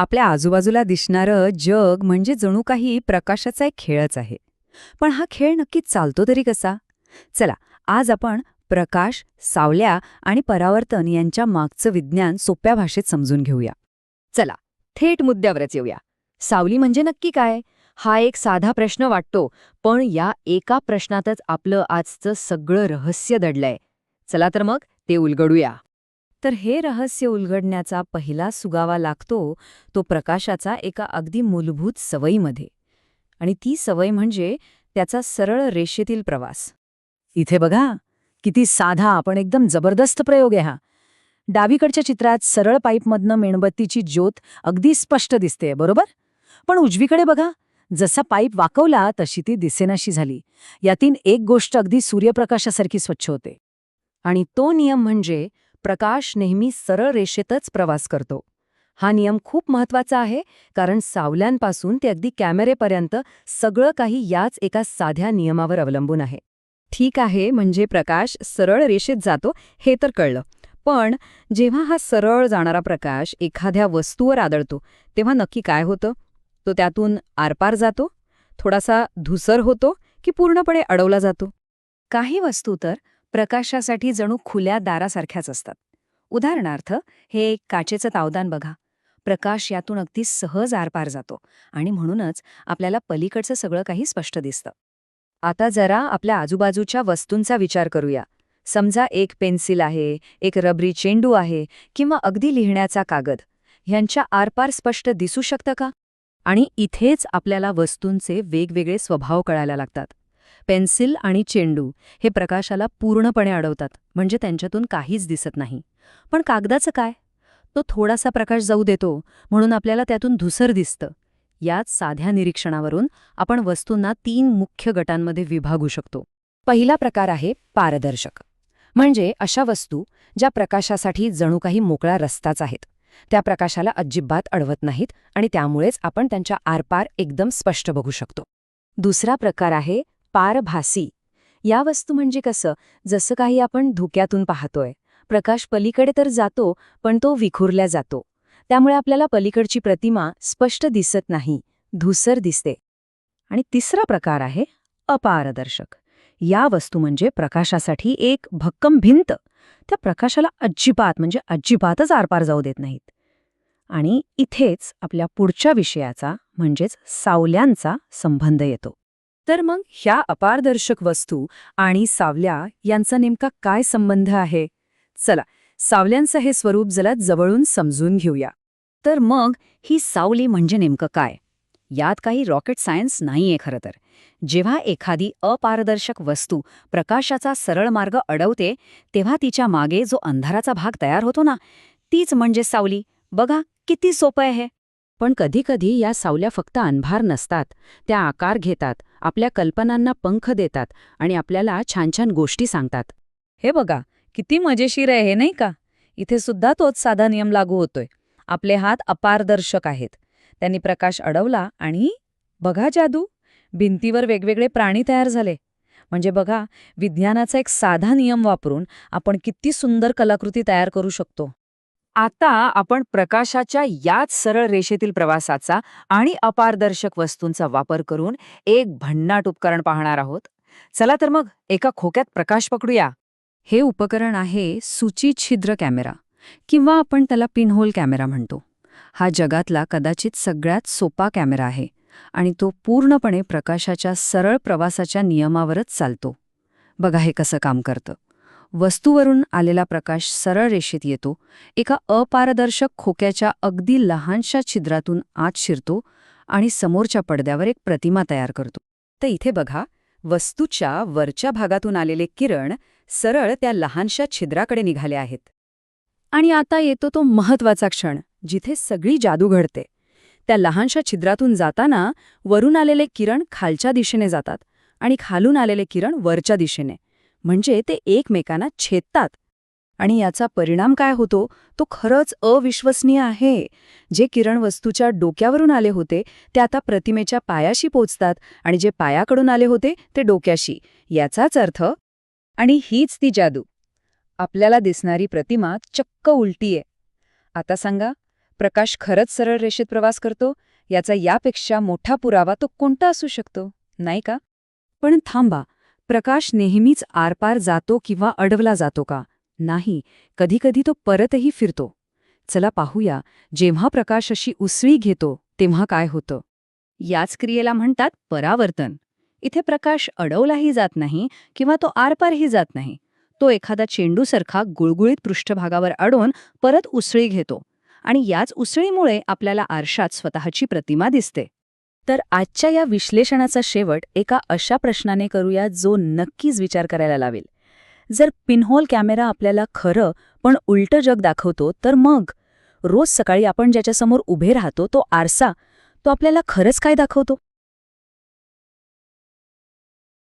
आपल्या आजूबाजूला दिसणारं जग म्हणजे जणू काही प्रकाशाचा एक खेळच आहे. पण हा खेळ नक्की चालतो तरी कसा? चला आज आपण प्रकाश सावल्या आणि परावर्तन यांच्या मागचं विज्ञान सोप्या भाषेत समजून घेऊया. चला थेट मुद्द्यावरच येऊया. सावली म्हणजे नक्की काय? हा एक साधा प्रश्न वाटतो पण या एका प्रश्नातच आपलं आजचं सगळं रहस्य दडलंय. चला तर मग ते उलगडूया. तर हे रहस्य उलगडण्याचा पहिला सुगावा लागतो तो प्रकाशाचा एका अगदी मूलभूत सवयीमध्ये. आणि ती सवय म्हणजे त्याचा सरळ रेषेतील प्रवास. इथे बघा किती साधा पण एकदम जबरदस्त प्रयोग आहे हा. डावीकडच्या चित्रात सरळ पाईपमधनं मेणबत्तीची ज्योत अगदी स्पष्ट दिसते बरोबर? पण उजवीकडे बघा जसा पाईप वाकवला तशी ती दिसेनाशी झाली. यातील एक गोष्ट अगदी सूर्यप्रकाशासारखी स्वच्छ होते. आणि तो नियम म्हणजे प्रकाश नेहमी सरळ रेषेतच प्रवास करतो. हा नियम खूप महत्त्वाचा आहे कारण सावल्यांपासून ते अगदी कॅमेरेपर्यंत सगळं काही याच एका साध्या नियमावर अवलंबून आहे. ठीक आहे म्हणजे प्रकाश सरळ रेषेत जातो हे तर कळलं. पण जेव्हा हा सरळ जाणारा प्रकाश एखाद्या वस्तूवर आदळतो तेव्हा नक्की काय होतं? तो त्यातून आरपार जातो? थोडासा धुसर होतो की पूर्णपणे अडवला जातो? काही वस्तू तर प्रकाशासाठी जणू खुल्या दारासारख्याच असतात. उदाहरणार्थ हे एक काचेचं तावदान बघा. प्रकाश यातून अगदी सहज आरपार जातो आणि म्हणूनच आपल्याला पलीकडचं सगळं काही स्पष्ट दिसतं. आता जरा आपल्या आजूबाजूच्या वस्तूंचा विचार करूया. समजा एक पेन्सिल आहे एक रबरी चेंडू आहे किंवा अगदी लिहिण्याचा कागद. ह्यांच्या आरपार स्पष्ट दिसू शकतं का? आणि इथेच आपल्याला वस्तूंचे वेगवेगळे स्वभाव कळायला लागतात. पेन्सिल आणि चेंडू हे प्रकाशाला पूर्णपणे अडवतात म्हणजे त्यांच्यातून काहीच दिसत नाही. पण कागदाचं काय? तो थोडासा प्रकाश जाऊ देतो म्हणून आपल्याला त्यातून धुसर दिसतं. याच साध्या निरीक्षणावरून आपण वस्तूंना तीन मुख्य गटांमध्ये विभागू शकतो. पहिला प्रकार आहे पारदर्शक. म्हणजे अशा वस्तू ज्या प्रकाशासाठी जणू काही मोकळा रस्ताच आहेत. त्या प्रकाशाला अजिबात अडवत नाहीत आणि त्यामुळेच आपण त्यांच्या आरपार एकदम स्पष्ट बघू शकतो. दुसरा प्रकार आहे पारभासी. या वस्तू म्हणजे कसं? जसं काही आपण धुक्यातून पाहतोय. प्रकाश पलीकडे तर जातो पण तो विखुरल्या जातो. त्यामुळे आपल्याला पलीकडची प्रतिमा स्पष्ट दिसत नाही धुसर दिसते. आणि तिसरा प्रकार आहे अपारदर्शक. या वस्तू म्हणजे प्रकाशासाठी एक भक्कम भिंत. त्या प्रकाशाला अजिबात म्हणजे अजिबातच आरपार जाऊ देत नाहीत. आणि इथेच आपल्या पुढच्या विषयाचा म्हणजेच सावल्यांचा संबंध येतो. तर मग ह्या अपारदर्शक वस्तू आणि सावल्या यांचा नेमका काय संबंध आहे? चला सावल्यांचं हे स्वरूप जरा जवळून समजून घेऊया. तर मग ही सावली म्हणजे नेमकं काय? यात काही रॉकेट सायन्स नाहीये खरं तर. जेव्हा एखादी अपारदर्शक वस्तू प्रकाशाचा सरळ मार्ग अडवते तेव्हा तिच्यामागे जो अंधाराचा भाग तयार होतो ना तीच म्हणजे सावली. बघा किती सोपं आहे पण कधीकधी या सावल्या फक्त अनभार नसतात. त्या आकार घेतात आपल्या कल्पनांना पंख देतात आणि आपल्याला छान छान गोष्टी सांगतात. हे बघा किती मजेशीर आहे हे नाही का? इथे सुद्धा तोच साधा नियम लागू होतोय. आपले हात अपारदर्शक आहेत. त्यांनी प्रकाश अडवला आणि बघा जादू भिंतीवर वेगवेगळे प्राणी तयार झाले. म्हणजे बघा विज्ञानाचा एक साधा नियम वापरून आपण किती सुंदर कलाकृती तयार करू शकतो. आता आपण प्रकाशाच्या याच सरळ रेषेतील प्रवासाचा आणि अपारदर्शक वस्तूंचा वापर करून एक भन्नाट उपकरण पाहणार आहोत. चला तर मग एका खोक्यात प्रकाश पकडूया. हे उपकरण आहे सूचिछिद्र कॅमेरा किंवा आपण त्याला पिनहोल कॅमेरा म्हणतो. हा जगातला कदाचित सगळ्यात सोपा कॅमेरा आहे आणि तो पूर्णपणे प्रकाशाच्या सरळ प्रवासाच्या नियमावरच चालतो. बघा हे कसं काम करतं. वस्तूवरून आलेला प्रकाश सरळ रेषेत येतो एका अपारदर्शक खोक्याच्या अगदी लहानशा छिद्रातून आत शिरतो आणि समोरच्या पडद्यावर एक प्रतिमा तयार करतो. तर इथे बघा वस्तूच्या वरच्या भागातून आलेले किरण सरळ त्या लहानशा छिद्राकडे निघाले आहेत. आणि आता येतो तो महत्त्वाचा क्षण जिथे सगळी जादू घडते. त्या लहानशा छिद्रातून जाताना वरून आलेले किरण खालच्या दिशेने जातात आणि खालून आलेले किरण वरच्या दिशेने. म्हणजे ते एकमेकांना छेदतात. आणि याचा परिणाम काय होतो? तो खरंच अविश्वसनीय आहे. जे किरण वस्तूच्या डोक्यावरून आले होते ते आता प्रतिमेच्या पायाशी पोचतात आणि जे पायाकडून आले होते ते डोक्याशी. याचाच अर्थ आणि हीच ती जादू. आपल्याला दिसणारी प्रतिमा चक्क उलटीये. आता सांगा प्रकाश खरंच सरळ रेषेत प्रवास करतो? याचा यापेक्षा मोठा पुरावा तो कोणता असू शकतो? नाही का? पण थांबा प्रकाश नेहमीच आरपार जातो किंवा अडवला जातो का? नाही कधीकधी तो परतही फिरतो. चला पाहूया जेव्हा प्रकाश अशी उसळी घेतो तेव्हा काय होतं? याच क्रियेला म्हणतात परावर्तन. इथे प्रकाश अडवलाही जात नाही किंवा तो आरपारही जात नाही. तो एखादा चेंडूसारखा गुळगुळीत पृष्ठभागावर अडवून परत उसळी घेतो आणि याच उसळीमुळे आपल्याला आरशात स्वतःची प्रतिमा दिसते. तर आजच्या या विश्लेषणाचा शेवट एका अशा प्रश्नाने करूया जो नक्कीच विचार करायला लावेल. जर पिनहोल कॅमेरा आपल्याला खरं पण उलटं जग दाखवतो तर मग? रोज सकाळी आपण ज्याच्यासमोर उभे राहतो तो आरसा तो आपल्याला खरंच काय दाखवतो?